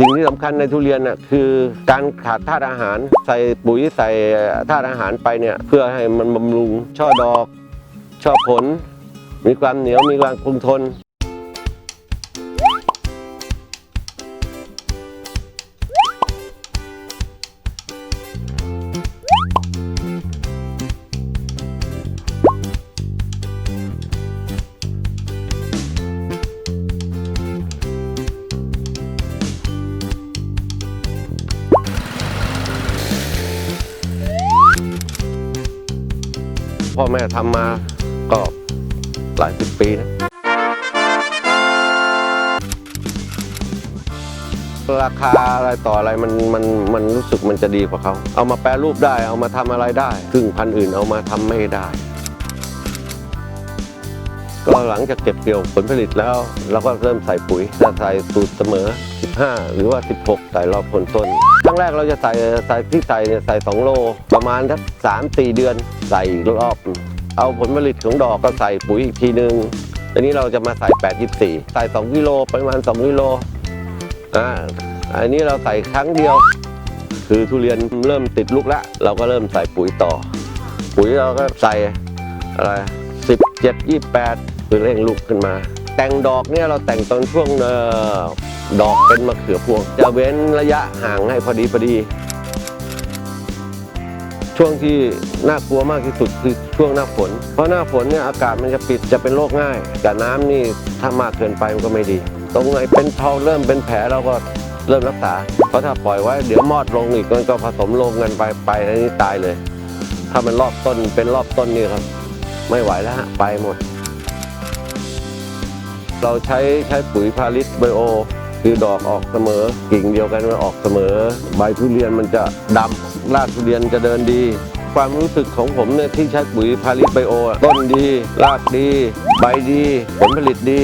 สิ่งที่สำคัญในทุเรียนน่ะคือการขาดธาตุอาหาร ใส่ปุ๋ยใส่ธาตุอาหารไปเนี่ยเพื่อให้มันบำรุงช่อดอก ช่อผล มีความเหนียวมีความคงทน พ่อแม่ทำมาก็หลายสิบปีนะราคาอะไรต่ออะไรมันมันมันรู้สึกมันจะดีกว่าเขา เอามาแปรรูปได้เอามาทำอะไรได้ ซึ่งพันธุ์อื่นเอามาทำไม่ได้ ก็หลังจากเก็บเกี่ยวผลผลิตแล้ว เราก็เริ่มใส่ปุ๋ยจะใส่สูตรเสมอ 15 หรือว่า 16 ใส่รอบผลต้นครั้งแรกเราจะใส่ใส่ที่ใส่เนี่ยใส่2โล ประมาณสัก3-4เดือนใส่อีกรอบ เอาผลผลิตของดอกก็ใส่ปุ๋ยอีกทีนึงทีนี้เราจะมาใส่ 8-24 ใส่ 2กิโลประมาณ 2กิโลอ่าอันนี้เราใส่ครั้งเดียว คือทุเรียนเริ่มติดลูกแล้วเราก็เริ่มใส่ปุ๋ยต่อ ปุ๋ยเราก็ใส่อะไรสิบเจ็ดยี่แปด คือเร่งลูกขึ้นมา แต่งดอกเนี่ยเราแต่งตอนช่วงออดอกเป็นมะเขือพวง จะเว้นระยะห่างให้พอดีพอดี ช่วงที่น่ากลัวมากที่สุดคือช่วงหน้าฝน เพราะหน้าฝนเนี่ยอากาศมันจะปิดจะเป็นโรคง่ายกับน้ำนี่ถ้ามากเกินไปมันก็ไม่ดี ตรงไหนเป็นทองเริ่มเป็นแผลเราก็เริ่มรักษา เพราะถ้าปล่อยไว้เดี๋ยวมอดลงอีกมันก็ผสมลงกันไปไปอันนี้ตายเลย ถ้ามันรอบต้นเป็นรอบต้นนี่ครับ ไม่ไหวแล้วฮะไปหมด เราใช้ใช้ปุ๋ยพาลิสไบโอ คือดอกออกเสมอ กิ่งเดียวกันมันออกเสมอ ใบทุเรียนมันจะดำรากทุเรียนจะเดินดี ความรู้สึกของผมเนี่ยที่ใช้ปุ๋ยพาลิสไบโอต้นดี รากดี ใบดี ผลผลิตดี